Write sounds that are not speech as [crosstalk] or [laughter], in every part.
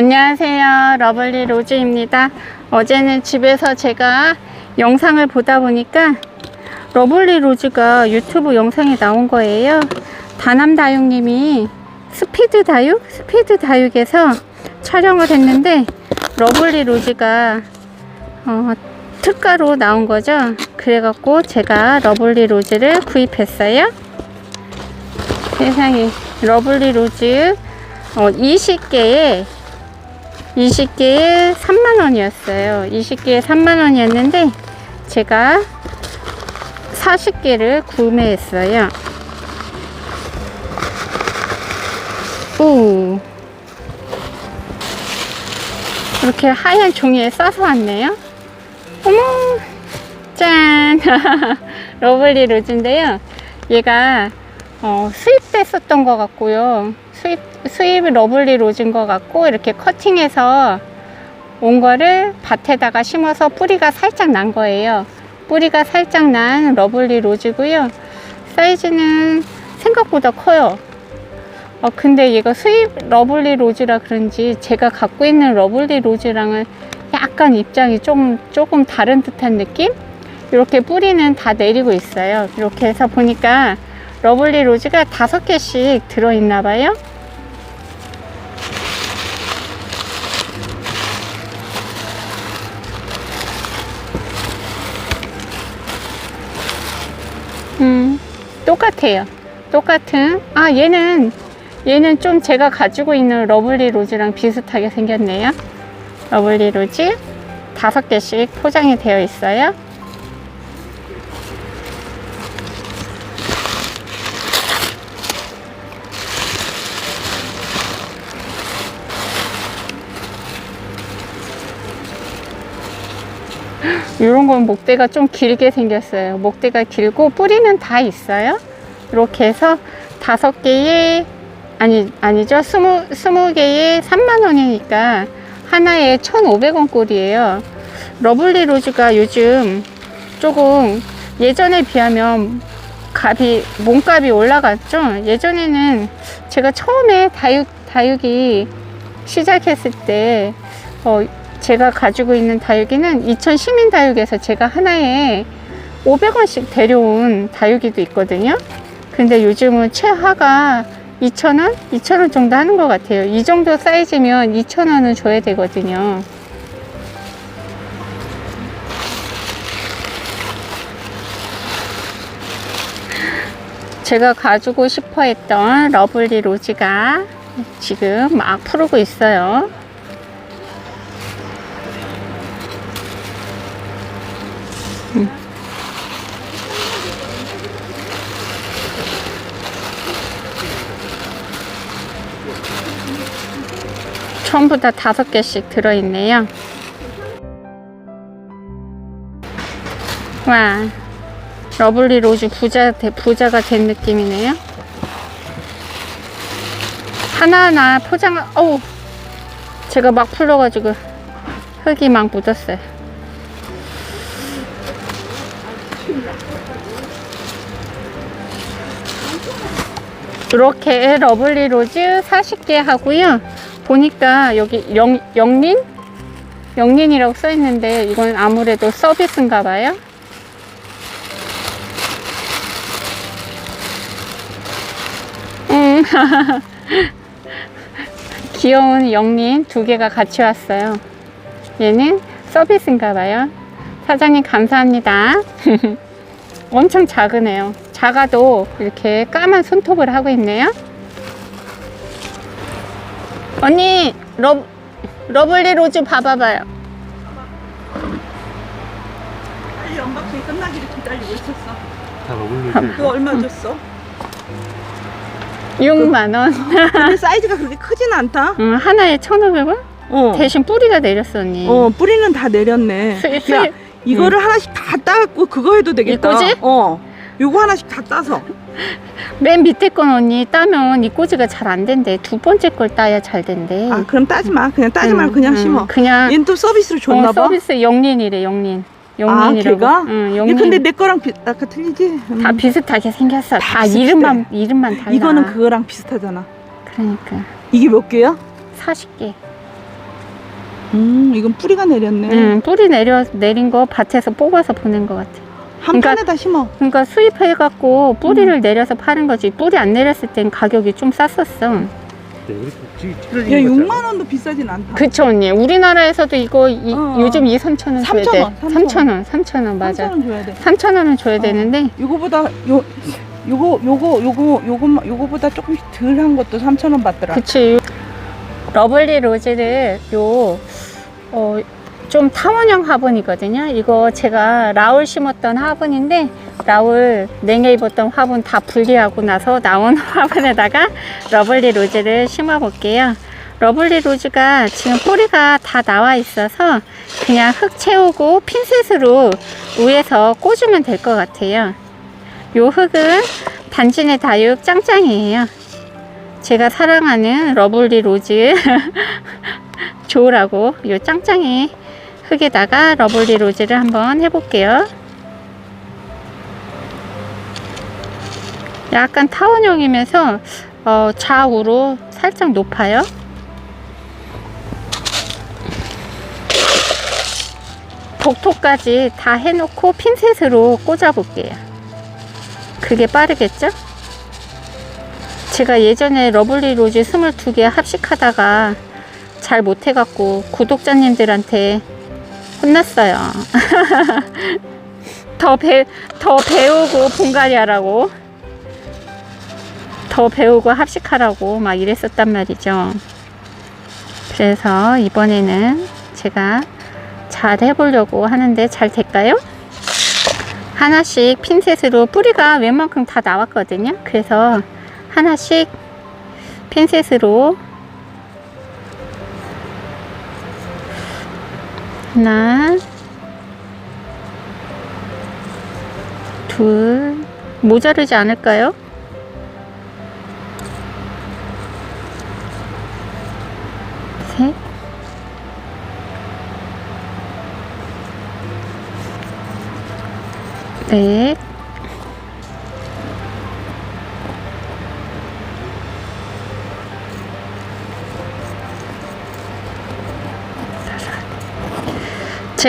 안녕하세요. 러블리 로즈입니다. 어제는 집에서 제가 영상을 보다 보니까 러블리 로즈가 유튜브 영상에 나온 거예요. 다남 다육님이 스피드 다육? 스피드 다육에서 촬영을 했는데 러블리 로즈가 어, 특가로 나온 거죠. 그래갖고 제가 러블리 로즈를 구입했어요. 세상에 러블리 로즈 어, 20개에 20개에 3만원이었어요. 20개에 3만원이었는데, 제가 40개를 구매했어요. 오. 이렇게 하얀 종이에 싸서 왔네요. 어머, 짠! [laughs] 러블리 로즈인데요. 얘가 어, 수입됐었던 것 같고요. 수입, 수입 러블리 로즈인 것 같고, 이렇게 커팅해서 온 거를 밭에다가 심어서 뿌리가 살짝 난 거예요. 뿌리가 살짝 난 러블리 로즈고요. 사이즈는 생각보다 커요. 어, 근데 얘가 수입 러블리 로즈라 그런지 제가 갖고 있는 러블리 로즈랑은 약간 입장이 좀, 조금 다른 듯한 느낌? 이렇게 뿌리는 다 내리고 있어요. 이렇게 해서 보니까 러블리 로즈가 다섯 개씩 들어있나 봐요. 음, 똑같아요. 똑같은. 아, 얘는, 얘는 좀 제가 가지고 있는 러블리 로즈랑 비슷하게 생겼네요. 러블리 로즈 다섯 개씩 포장이 되어 있어요. 이런 건 목대가 좀 길게 생겼어요. 목대가 길고 뿌리는 다 있어요. 이렇게 해서 다섯 개에 아니 아니죠. 스무 스무 개에 3만 원이니까 하나에 1,500원 꼴이에요. 러블리 로즈가 요즘 조금 예전에 비하면 값이 몸값이 올라갔죠. 예전에는 제가 처음에 다육 다육이 시작했을 때 어, 제가 가지고 있는 다육이는 이천 시민 다육에서 제가 하나에 500원씩 데려온 다육이도 있거든요. 근데 요즘은 최하가 2,000원? 2,000원 정도 하는 것 같아요. 이 정도 사이즈면 2,000원은 줘야 되거든요. 제가 가지고 싶어 했던 러블리 로즈가 지금 막 푸르고 있어요. 전부 다 다섯 개씩 들어있네요. 와, 러블리 로즈 부자, 되- 부자가 된 느낌이네요. 하나하나 포장, 어우, 제가 막 풀러가지고 흙이 막 묻었어요. 이렇게 러블리 로즈 40개 하고요. 보니까 여기 영, 영린? 영린이라고 써 있는데 이건 아무래도 서비스인가 봐요. 음. [laughs] 귀여운 영린 두 개가 같이 왔어요. 얘는 서비스인가 봐요. 사장님 감사합니다. [laughs] 엄청 작으네요. 작아도 이렇게 까만 손톱을 하고 있네요. 언니 러, 러블리 로즈 봐봐봐요. 빨리 언박싱 끝나기를 기다리고 있었어. 다 러블리즈 그거 얼마 줬어? 6만 원. 근데 사이즈가 그렇게 크진 않다. [laughs] 음, 하나에 1,500원? 어. 대신 뿌리가 내렸어 언니. 어, 뿌리는 다 내렸네. 야, 이거를 하나씩 다 따갖고 그거 해도 되겠다. 이거지? 어. 요거 하나씩 다 따서. 맨 밑에 건 언니 따면 이 꼬지가 잘 안 된대. 두 번째 걸 따야 잘 된대. 아, 그럼 따지 마. 그냥 따지 말고 음, 그냥 음, 심어. 그냥 얘는 또 서비스로 줬나 어, 봐. 서비스 영린이래 영린. 아, 영린이라고. 걔가? 응, 얘 영린. 근데 내 거랑 비, 아까 틀리지? 음. 다 비슷하게 생겼어. 다 다, 비슷해. 이름만 이름만 달라. 이거는 그거랑 비슷하잖아. 그러니까 이게 몇 개야? 40개. 음, 이건 뿌리가 내렸네. 음, 뿌리 내려 내린 거 밭에서 뽑아서 보낸 것 같아. 한 그러니까- 판에다 심어. 그러니까 수입해갖고 뿌리를 음. 내려서 파는 거지. 뿌리 안 내렸을 땐 가격이 좀 쌌었어. 네, 우리 찌- 야, 찌그러지는 거 6만 원도 비싸진 않다. 그쵸 언니. 우리나라에서도 이거 이- 어. 요즘 2, 3천 원 줘야 3천 돼. 원, 3천 원, 3천 원 맞아. 3천 원 줘야 돼. 3천 원은 줘야 어. 되는데 요거보다 요 요거 요거 요거 요거 요거보다 조금씩 덜한 것도 3천 원 받더라. 그치. 러블리 로즈를 요, 어, 좀 타원형 화분이거든요. 이거 제가 라울 심었던 화분인데, 라울 냉해 입었던 화분 다 분리하고 나서 나온 [laughs] 화분에다가 러블리 로즈를 심어 볼게요. 러블리 로즈가 지금 뿌리가 다 나와 있어서 그냥 흙 채우고 핀셋으로 위에서 꽂으면 될 것 같아요. 요 흙은 단진의 다육 짱짱이에요. 제가 사랑하는 러블리 로즈 [laughs] 조라고 요 짱짱이 흙에다가 러블리 로즈를 한번 해볼게요. 약간 타원형이면서 어, 좌우로 살짝 높아요. 독토까지 다 해놓고 핀셋으로 꽂아볼게요. 그게 빠르겠죠? 제가 예전에 러블리 로즈 22개 합식하다가 잘 못해갖고 구독자님들한테 혼났어요. [laughs] 더 배, 더 배우고 분갈이 하라고. 더 배우고 합식하라고 막 이랬었단 말이죠. 그래서 이번에는 제가 잘 해보려고 하는데 잘 될까요? 하나씩 핀셋으로 뿌리가 웬만큼 다 나왔거든요. 그래서 하나씩 핀셋으로 하나 둘 모자르지 않을까요? 셋 넷,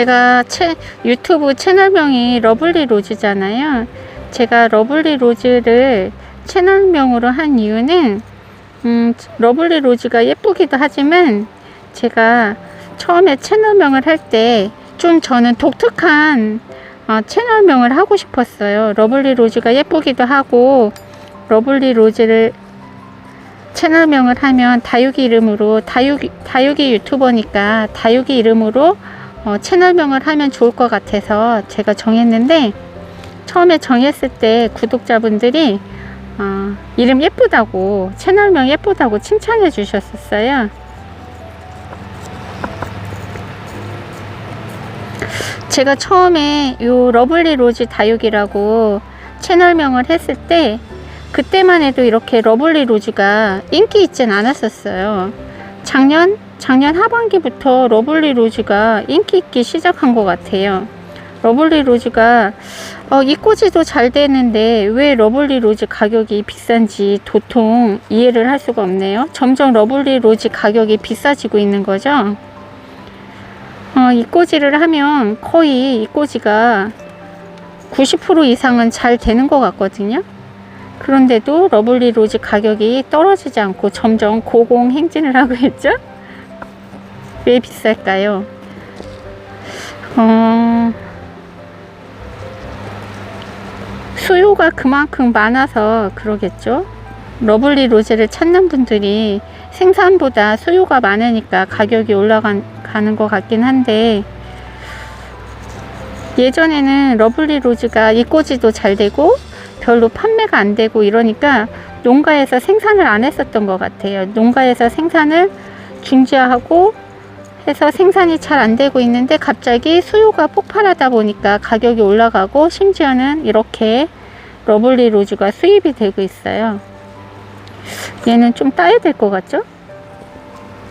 제가 채, 유튜브 채널명이 러블리 로즈잖아요. 제가 러블리 로즈를 채널명으로 한 이유는 음, 러블리 로즈가 예쁘기도 하지만 제가 처음에 채널명을 할 때 좀 저는 독특한 어, 채널명을 하고 싶었어요. 러블리 로즈가 예쁘기도 하고 러블리 로즈를 채널명을 하면 다육이 이름으로 다육이, 다육이 유튜버니까 다육이 이름으로 어, 채널명을 하면 좋을 것 같아서 제가 정했는데 처음에 정했을 때 구독자분들이 어, 이름 예쁘다고 채널명 예쁘다고 칭찬해 주셨었어요. 제가 처음에 요 러블리 로즈 다육이라고 채널명을 했을 때 그때만 해도 이렇게 러블리 로즈가 인기 있진 않았었어요. 작년 작년 하반기부터 러블리 로즈가 인기 있기 시작한 것 같아요. 러블리 로즈가 어, 이꼬지도 잘 되는데 왜 러블리 로즈 가격이 비싼지 도통 이해를 할 수가 없네요. 점점 러블리 로즈 가격이 비싸지고 있는 거죠. 어, 이꼬지를 하면 거의 이꼬지가 90% 이상은 잘 되는 것 같거든요. 그런데도 러블리 로즈 가격이 떨어지지 않고 점점 고공 행진을 하고 있죠. 왜 비쌀까요? 어, 수요가 그만큼 많아서 그러겠죠. 러블리 로즈를 찾는 분들이 생산보다 수요가 많으니까 가격이 올라가는 것 같긴 한데 예전에는 러블리 로즈가 이꼬지도 잘 되고 별로 판매가 안 되고 이러니까 농가에서 생산을 안 했었던 것 같아요. 농가에서 생산을 중지하고 해서 생산이 잘 안 되고 있는데 갑자기 수요가 폭발하다 보니까 가격이 올라가고 심지어는 이렇게 러블리 로즈가 수입이 되고 있어요. 얘는 좀 따야 될 것 같죠?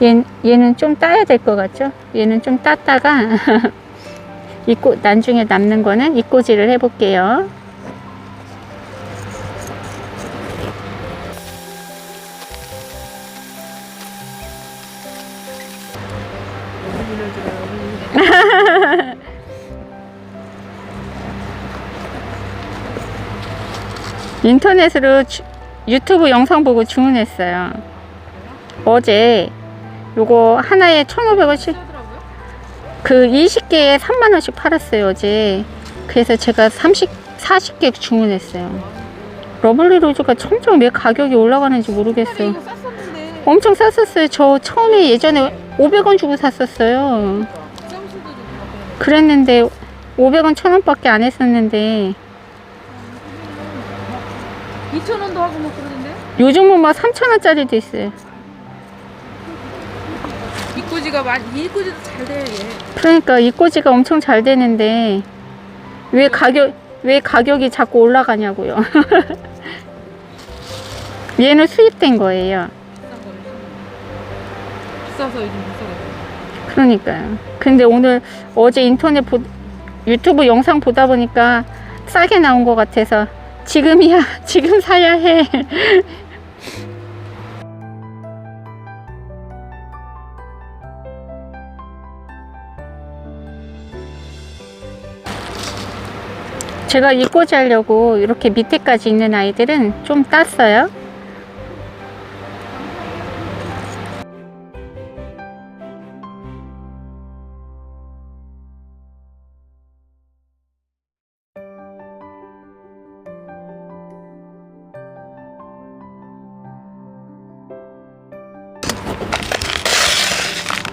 얘, 얘는 좀 따야 될 것 같죠? 얘는 좀 땄다가 [laughs] 이 꽃, 나중에 남는 거는 이꼬지를 해볼게요. [laughs] 인터넷으로 주- 유튜브 영상 보고 주문했어요. 어제 요거 하나에 1,500원씩 그 20개에 3만 원씩 팔았어요, 어제. 그래서 제가 30, 40개 주문했어요. 러블리 로즈가 점점 왜 가격이 올라가는지 모르겠어요. 엄청 쌌었어요. 저 처음에 예전에 500원 주고 샀었어요. 그랬는데 500원 1000원밖에 안 했었는데 2천 원도 하고 막 그러는데 요즘은 막 3000원짜리도 있어요. 이꼬지가 많이 이꼬지도 잘 돼. 얘. 그러니까 이 꼬지가 엄청 잘 되는데 왜 가격 왜 가격이 자꾸 올라가냐고요. [laughs] 얘는 수입된 거예요. 비싼 비싸서 요즘 비싸거든. 그러니까요. 근데 오늘 어제 인터넷 보, 유튜브 영상 보다 보니까 싸게 나온 것 같아서 지금이야, [laughs] 지금 사야 해. [laughs] 제가 하려고 이렇게 밑에까지 있는 아이들은 좀 땄어요.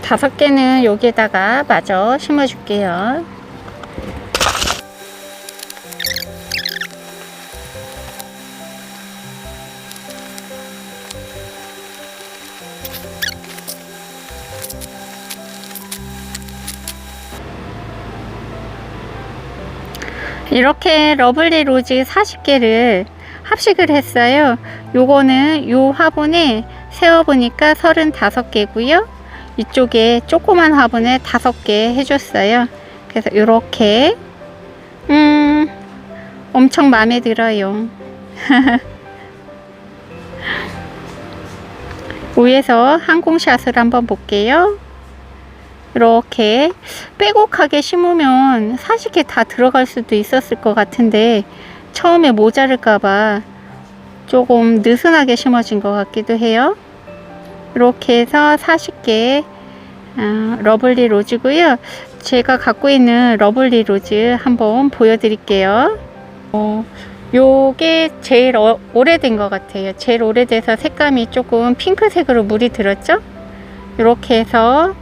다섯 개는 여기에다가 마저 심어줄게요. 이렇게 러블리 로즈 40개를 합식을 했어요. 요거는 요 화분에 세어보니까 35개고요. 이쪽에 조그만 화분에 5개 해줬어요. 그래서 이렇게 음 엄청 마음에 들어요. [laughs] 위에서 항공샷을 한번 볼게요. 이렇게 빼곡하게 심으면 40개 다 들어갈 수도 있었을 것 같은데 처음에 모자랄까봐 조금 느슨하게 심어진 것 같기도 해요. 이렇게 해서 40개 아, 러블리 로즈고요. 제가 갖고 있는 러블리 로즈 한번 보여드릴게요. 어, 요게 제일 어- 오래된 것 같아요. 제일 오래돼서 색감이 조금 핑크색으로 물이 들었죠? 이렇게 해서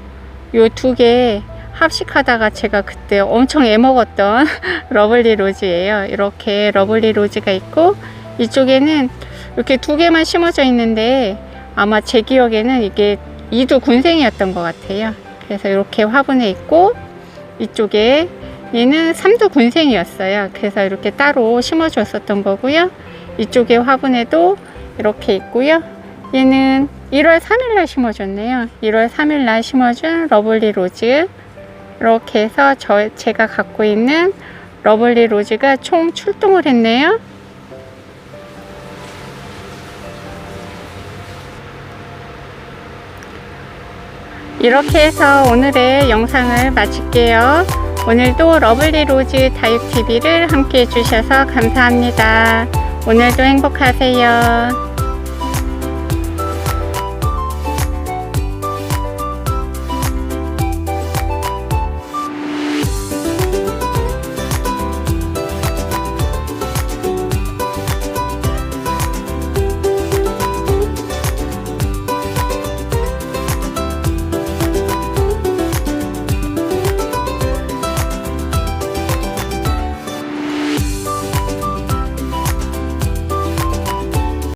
요 두 개 합식하다가 제가 그때 엄청 애먹었던 [laughs] 러블리 로즈예요. 이렇게 러블리 로즈가 있고 이쪽에는 이렇게 두 개만 심어져 있는데 아마 제 기억에는 이게 이두 군생이었던 것 같아요. 그래서 이렇게 화분에 있고 이쪽에 얘는 삼두 군생이었어요. 그래서 이렇게 따로 심어줬었던 거고요. 이쪽에 화분에도 이렇게 있고요. 얘는 1월 3일날 심어줬네요. 1월 3일날 심어준 러블리 로즈. 이렇게 해서 저, 제가 갖고 있는 러블리 로즈가 총 출동을 했네요. 이렇게 해서 오늘의 영상을 마칠게요. 오늘도 러블리 로즈 다육TV를 함께 해주셔서 감사합니다. 오늘도 행복하세요.